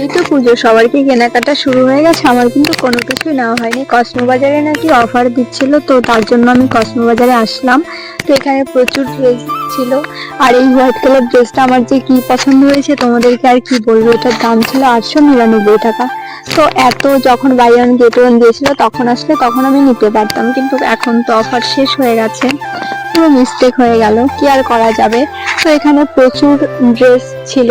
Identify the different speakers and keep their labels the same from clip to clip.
Speaker 1: এই তো পুজো, সবার কি কেনাকাটা শুরু হয়ে গেছে? আমার কিন্তু কোনো কিছুই নেওয়া হয়নি। কসমো বাজারে নাকি অফার দিচ্ছিল, তো তার জন্য আমি কসমো বাজারে আসলাম। তো এখানে প্রচুর ড্রেস ছিল। আর এই হোয়াইট কালার ড্রেসটা আমার যে কি পছন্দ হয়েছে, তোমাদেরকে আর কি বলব? এটার দাম ছিল আটশো নিরানব্বই টাকা। তো এত যখন বাই ওয়ান গেট ওয়ান দিয়েছিল, তখন আসলে তখন আমি নিতে পারতাম। কিন্তু এখন তো অফার শেষ হয়ে গেছে। পুরো মিস্টেক হয়ে গেল। কি আর করা যাবে? তো এখানে প্রচুর ড্রেস ছিল।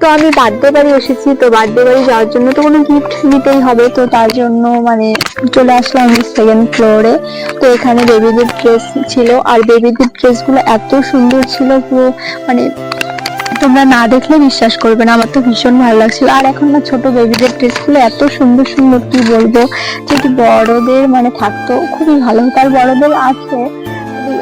Speaker 1: তো আমি বার্থডে বাড়ি এসেছি, তো বার্থডে বাড়ি যাওয়ার জন্য তো কোনো গিফট নিতেই হবে। তো তার জন্য মানে চলে আসলাম সেকেন্ড ফ্লোরে তো এখানে বেবিদের ড্রেস ছিল। আর বেবিদের ড্রেসগুলো এত সুন্দর ছিল পুরো মানে তোমরা না দেখলে বিশ্বাস করবে না। আমার তো ভীষণ ভালো লাগছিল। আর এখন না ছোট বেবিদের ড্রেসগুলো এত সুন্দর সুন্দর, কি বলব? যদি বড়দের মানে থাকতো খুবই ভালো। হতো আর বড়দের আছে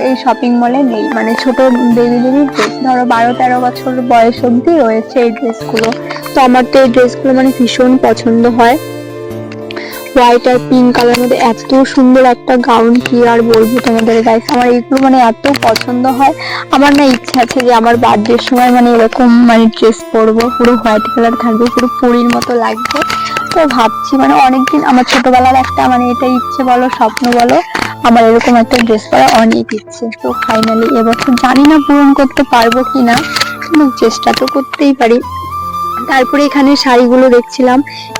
Speaker 1: এই শপিং মলে নেই। মানে ছোট বেবিদেরই ড্রেস ধরো বারো তেরো বছর বয়স অব্দি রয়েছে এই ড্রেসগুলো তো আমার তো এই ড্রেসগুলো মানে ভীষণ পছন্দ হয়। হোয়াইট আর পিঙ্ক কালার মধ্যে এত সুন্দর একটা গাউন কি আর বলব তোমাদের গাইস আমার এইগুলো মানে এত পছন্দ হয়। আমার না ইচ্ছা আছে যে আমার বার্থডের সময় মানে এরকম মানে ড্রেস পরবো, পুরো হোয়াইট কালার থাকবে, পুরো পুরীর মতো লাগবে। তো ভাবছি মানে অনেকদিন, আমার ছোটবেলার একটা মানে এটা ইচ্ছে বলো, স্বপ্ন বলো আমার এরকম একটা ড্রেস পরা অনেক ইচ্ছে। তো ফাইনালি এবছর জানি না পূরণ করতে পারব কিনা, কিন্তু চেষ্টা তো করতেই পারি। তারপরে এখানে শাড়িগুলো দেখছিলাম।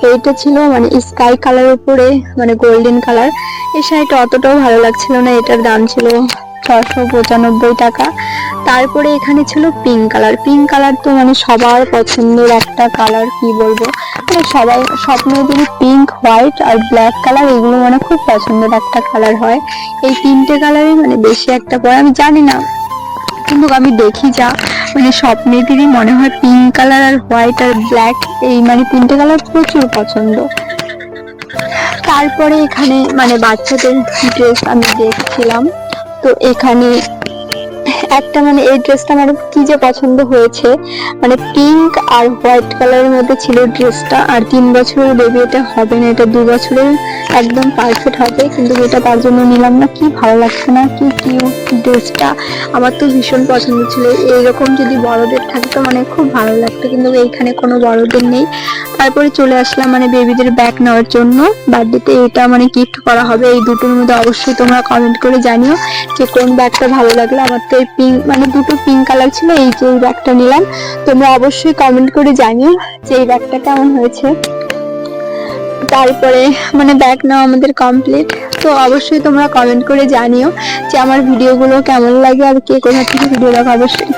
Speaker 1: এইটা ছিল মানে স্কাই কালার উপরে মানে গোল্ডেন কালার এই শাড়িটা অতটাও ভালো লাগছিল না। এটার দাম ছিল ছশো পঁচানব্বই টাকা। তারপরে এখানে ছিল পিঙ্ক কালার পিঙ্ক কালার তো মানে সবার পছন্দের একটা কালার কি বলব? মানে সবাই সব মেয়েদেরই পিঙ্ক হোয়াইট আর ব্ল্যাক কালার এগুলো মানে খুব পছন্দের একটা কালার হয়। এই তিনটে কালারই মানে বেশি একটা পরে, আমি জানি না। কিন্তু আমি দেখি যা মানে সব মেয়েদেরই মনে হয় পিঙ্ক কালার আর হোয়াইট আর ব্ল্যাক এই মানে তিনটে কালার প্রচুর পছন্দ। তারপরে এখানে মানে বাচ্চাদের ড্রেস আমি দেখছিলাম। তো এখানে একটা মানে এই ড্রেসটা আমার কি যে পছন্দ হয়েছে মানে পিঙ্ক আর হোয়াইট কালারের মধ্যে ছিল ড্রেসটা আর তিন বছরের বেবি এটা হবে না, এটা দু বছরের একদম পারফেক্ট হবে, কিন্তু এটা তার জন্য নিলাম না, কি ভালো লাগছে না, কি কিউট ড্রেসটা আমার তো ভীষণ পছন্দ ছিল, এইরকম যদি বড়দের থাকতো মানে খুব ভালো লাগতো, কিন্তু এইখানে কোনো বড়দের নেই, তারপরে চলে আসলাম মানে বেবিদের ব্যাগ নেওয়ার জন্য বার্থডেতে এটা মানে গিফট করা হবে, এই দুটোর মধ্যে অবশ্যই তোমরা কমেন্ট করে জানিও, যে কোন ব্যাগটা ভালো লাগল, আমার তো এই পিঙ্ক মানে দুটো পিঙ্ক কালার ছিল, এই যে এই ব্যাগটা নিলাম। তোমরা অবশ্যই কমেন্ট করে জানিও যে এই ব্যাগটা কেমন হয়েছে। তারপরে মানে ব্যাগ নেওয়া আমাদের কমপ্লিট তো অবশ্যই তোমরা কমেন্ট করে জানিও যে আমার ভিডিওগুলো কেমন লাগে আর কে কোথা থেকে ভিডিও দেখো অবশ্যই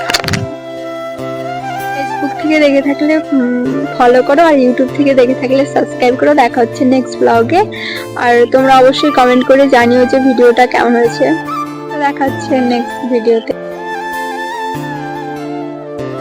Speaker 1: ফেসবুক থেকে দেখে থাকলে ফলো করো আর ইউটিউব থেকে দেখে থাকলে সাবস্ক্রাইব করো। দেখা হচ্ছে নেক্সট ব্লগে আর তোমরা অবশ্যই কমেন্ট করে জানিও যে ভিডিওটা কেমন হয়েছে। দেখা হচ্ছে নেক্সট ভিডিওতে